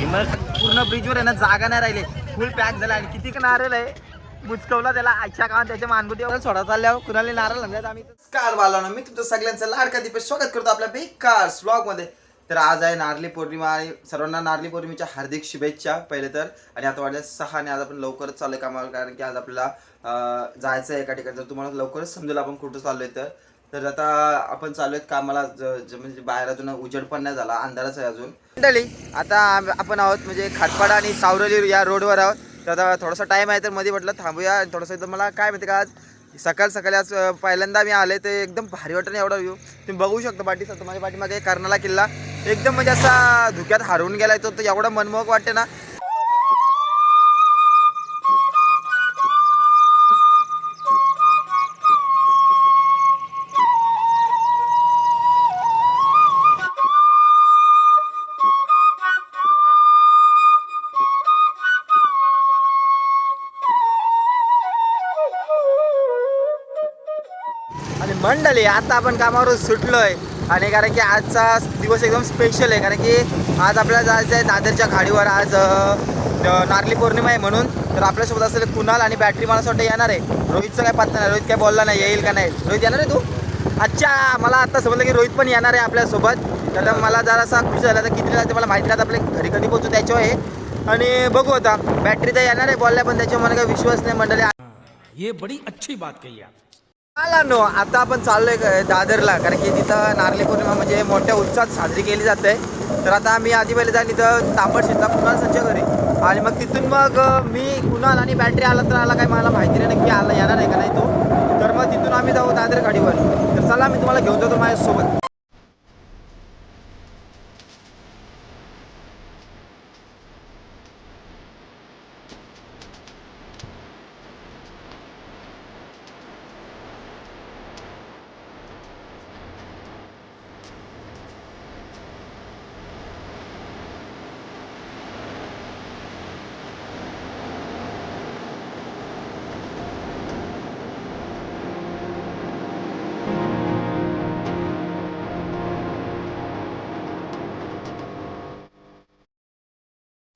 पूर्ण ब्रिजवर आहे ना जागा नाही राहिले. फुल पॅक झाला आणि किती नारळ आहे. बुचकवला त्याला आजच्या काळात त्याच्या मानगुटी सोडा चालल्यावर कुणाला नारळ आणल्यात आम्ही. कार बालानो मी तुमच्या सगळ्यांचं लाडका दीपे स्वागत करतो आपल्या बेकार स्लॉगमध्ये तर आज आहे नारली पौर्णिमा आणि सर्वांना नारळी पौर्णिमेच्या हार्दिक शुभेच्छा पहिले तर. आणि आता वाटलं सहा आणि आज आपण लवकरच चालू कामावर कारण की आज आपल्याला जायचं आहे एका ठिकाणी. जर तुम्हाला लवकरच समजेल आपण कुठं चाललोय तर. तर आता आपण चालू आहेत कामाला ज- म्हणजे बाहेर अजून उजेड पण नाही झाला अंधारच आहे अजून. मंडळी आता आपण आहोत म्हणजे खाटपाडा आणि सावरली या रोडवर आहोत. तर आता थोडासा टाइम आहे तर मध्ये म्हटलं थांबूया थोडंसं इथं मला काय माहिती का आज सकाळ सकाळी आज पहिल्यांदा मी आले ते एकदम भारी वाटत नाही एवढा व्ह्यू तुम्ही बघू शकता पाठी सर माझ्या पाठीमागे कर्नाला किल्ला. एकदम म्हणजे असा धुक्यात हरवून गेला तो तर एवढा मनमोहक वाटते ना. मंडळी आता आपण कामावरून सुटलोय. आणि कारण की आजचा दिवस एकदम स्पेशल आहे. कारण की आज आपल्याला जायचं आहे दादरच्या खाडीवर. आज नारली नारळी पौर्णिमा आहे म्हणून. तर आपल्यासोबत असेल कुणाल आणि बॅटरी मला असं वाटतं येणार आहे. रोहितचं काय पत्ता नाही. रोहित काय बोलला नाही. येईल का नाही? रोहित येणार आहे तू? अच्छा मला आता समजलं की रोहित पण येणार आहे आपल्यासोबत. तर मला जरासा खुश झाला. तर किती ते मला माहिती नाही. आपल्या घरी कधी पोहोचू त्याच्यावर आहे. आणि बघू आता. बॅटरी तर येणार आहे. बोलल्या पण त्याच्यावर मला काही विश्वास नाही मंडळी. ये बड़ी अच्छी बात कही आप. आला नो आता आपण चाललोय दादरला. कारण की तिथं नारळी पौर्णिमा म्हणजे मोठ्या उत्साहात साजरी केली जाते. तर आता मी आधी पहिले जाईल तिथं तांबड शेतला कुणाल संच्या घरी. आणि मग तिथून मग मी कुणाल आणि बॅटरी आला तर आला काय मला माहिती नाही नक्की आला येणार आहे का नाही तो. तर मग तिथून आम्ही जाऊ दादर गाडीवर. तर चला मी तुम्हाला घेऊन जातो माझ्यासोबत.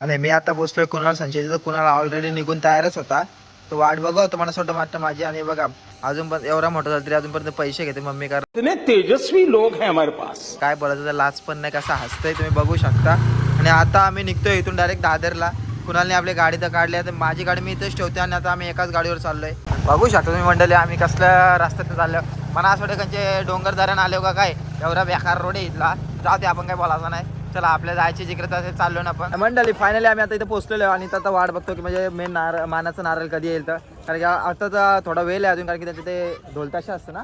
आणि मी आता पोचलोय कुणाल संचय तर कुणाल ऑलरेडी निघून तयारच होता. तो वाट बघा होता मला असं वाटतं माझी आणि बघा अजून पण एवढा मोठा झाला तरी अजूनपर्यंत पैसे घेते मम्मी कारण तेजस्वी लोग हैं हमारे पास. काय बोलायचं तर लाच पण नाही कसं हसतंय तुम्ही बघू शकता. आणि आता आम्ही निघतोय इथून डायरेक्ट दादरला. कुणालने आपली गाडी तर काढली आहे तर माझी गाडी मी इथेच ठेवते आणि आता आम्ही एकाच गाडीवर चाललोय. बघू शकता तुम्ही मंडळी आम्ही कसल्या रस्त्यात चाललो मला असं वाटतं डोंगर दऱ्यान आलो का काय एवढा बेकार रोड आहे इथला. जाऊ दे आपण काय बोलायचं नाही. चला आपल्या जायची जिकडे तसे चाललो ना आपण. मंडळी फायनली आम्ही आता इथे पोहोचलेलो आणि इथं आता वाट बघतो की म्हणजे मेन नारळ मानाचं नारळ कधी येईल तर. कारण की आता तर थोडा वेळ आहे अजून कारण की त्यांचे ते ढोलताशा असतं ना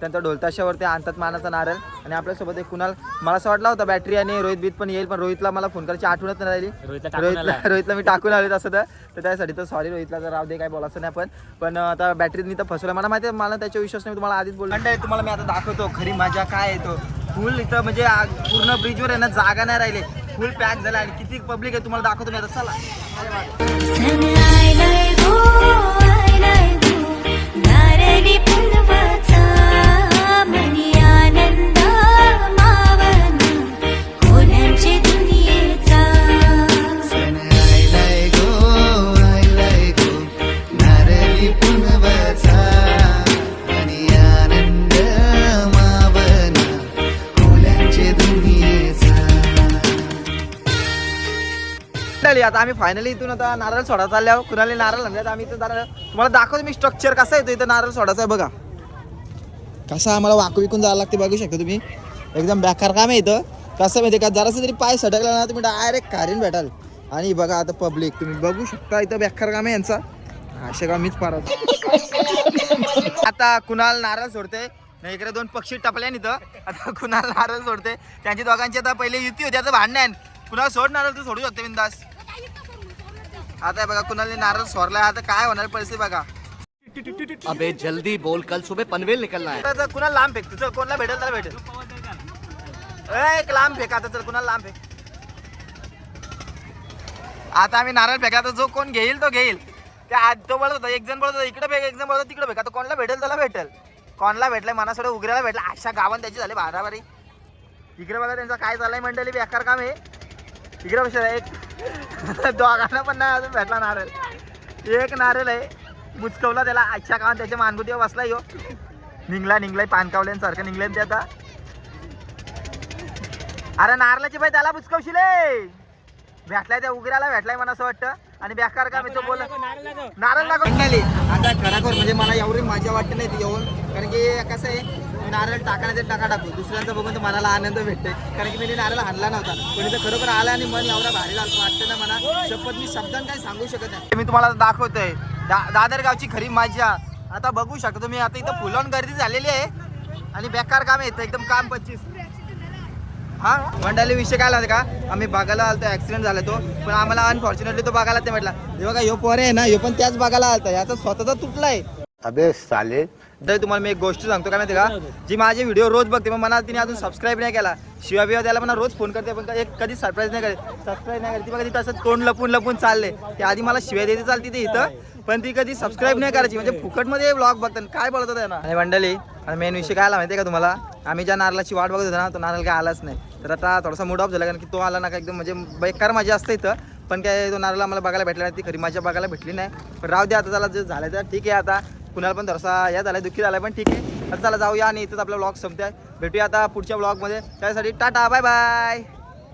त्यांच्या ढोलताशावर ते आणतात मानाचा नारळ. आणि आपल्यासोबत एक कुणाल मला असं वाटलं होतं बॅटरी आणि रोहित बीत पण येईल पण रोहितला मला फोन करायची आठवणच नाही राहिली. रोहितला रोहितला मी टाकून आलो तसं तर. त्यासाठी तर सॉरी रोहितला तर राहू दे काय बोलायचं नाही पण पण आता बॅटरीत मी तर फसवलं. मला माहिती आहे मला त्याच्या विश्वास नाही मी तुम्हाला आधीच बोललो. मंडळी तुम्हाला मी आता दाखवतो खरी मजा काय येतो फुल इथं म्हणजे पूर्ण ब्रिजवर आहे ना जागा नाही राहिले. फुल पॅक झाला आणि किती पब्लिक आहे तुम्हाला दाखवतो मी तसं चला. आता आम्ही फायनली इथून आता नारळ सोडा चालल्यावर कुणाला नारळ आणल्यात आम्ही इथं नारळ तुम्हाला दाखवतो मी स्ट्रक्चर कसं येतो इथं नारळ सोडायचं आहे बघा. कसं आम्हाला वाकू विकून जायला लागते बघू शकता तुम्ही. एकदम बेकार काम आहे इथं. कसं माहिती का जरासं जरी पाय सटकला ना तुम्ही डायरेक्ट कारीन भेटाल. आणि बघा आता पब्लिक तुम्ही बघू शकता इथं बेकार काम आहे यांचा. असे का मीच पार आता कुणाल नारळ सोडते? नाही इकडे दोन पक्षी टपले इथं. आता कुणाल नारळ सोडते? त्यांची दोघांची आता पहिले युती होती आता भांडण कुणाल सोड नारळ तू सोडू शकते बिंदास. आता बघा कुणाला नारळ सोडलाय आता काय होणार परिस्थिती बघा. अबे जल्दी बोल कल सुबह पनवेल निकलना है। कुणाला लांब फेक तुझं कोणाला भेटेल त्याला भेटेल. ए, एक लांब फेक आता चल कुणाला लांब फेक. आता आम्ही नारळ फेका आता जो कोण घेईल तो घेईल. त्या आज तो बोलत होता एक जण बोलत होता इकडे फेक एक जण बोलत होता तिकडे फेक. आता कोणाला भेटेल त्याला भेटेल. कोणाला भेटलाय मनासोडे उघड्याला भेटला. अशा गावात त्याची झाली बाराबारी. इकडे बघा त्यांचं काय चाललंय मंडळी बेकार काम आहे. इकडे बघा एक. दोघांना पण नाही अजून भेटला नारळ. एक नारळ आहे. बुचकवला त्याला आजच्या काळात त्याच्या मानगुटीवर बसला यो. निघला निघलाय पानकावल्यांसारखं निघले ते आता. अरे नारळाची बाई त्याला बुचकवशील. भेटलाय त्या उगराला भेटलाय मला असं वाटतं. आणि बेकार का मी तो बोल नारळ लागून आता खराखोर म्हणजे मला एवढी मजा वाटते नाही ती येऊन. कारण की कसं आहे नारळ टाकायला ते टाका टाकू. दुसऱ्यांचा बघून तर मनाला आनंद भेटते कारण की मी नारळ हाणला नव्हता. पण इथं खरोखर आला आणि मन एवढा भारी लागतो वाटतं ना मला? शपथ मी शब्दांना काही सांगू शकत नाही. मी तुम्हाला दाखवतोय. दा दादर गावची खरी मजा आता बघू शकतो तुम्ही आता इथं फुलवून गर्दी झालेली आहे. आणि बेकार काम येतं एकदम काम पच्चीस. हा? मंडळी विषय काय झाला का आम्ही बघायला आलतो ऍक्सिडेंट झाला तो. पण आम्हाला अनफॉर्च्युनेटली तो बघायला ते म्हटला हे बघा ह्यो पोरे आहे ना. ह्यो पण त्याच बघायला आलता. याचा स्वतःचा तुटलाय अबे साले. तर तुम्हाला मी एक गोष्ट सांगतो काय माहिती का? जी माझे व्हिडिओ रोज बघते मग मला तिने अजून सबस्क्राईब नाही केला. शिवा बिवा त्याला मला रोज फोन करते पण एक कधी सरप्राईज नाही करत. सबस्क्राईब नाही करत ती बघा तिथं असं तोंड लपून लपून चालले ते आधी मला शिव्या देते चालते ते इथं पण ती कधी सबस्क्राईब नाही करायची. म्हणजे फुकटमध्ये ब्लॉग बघतात काय बोलत होता ना आणि मंडळी आणि मेन विषय काय आला माहिती का तुम्हाला? आम्ही ज्या नारळाची वाट बघत होतो ना तो नारळ काय आलाच नाही. तर आता थोडासा मूड ऑफ झाला कारण की तो आला ना का एकदम म्हणजे बेकार मजा असते इथं. पण काय तो नारळ आम्हाला बघायला भेटला नाही ती खरी मजा बघायला भेटली नाही. पण राहू दे आता त्याला जे झालं तर ठीक आहे आता. कुणाला पण थोडासा या झाला दुःखी झाला पण ठीक आहे. आता चला जाऊया आणि इथंच आपला ब्लॉग संपतोय. भेटूया आता पुढच्या ब्लॉगमध्ये त्यासाठी टाटा बाय बाय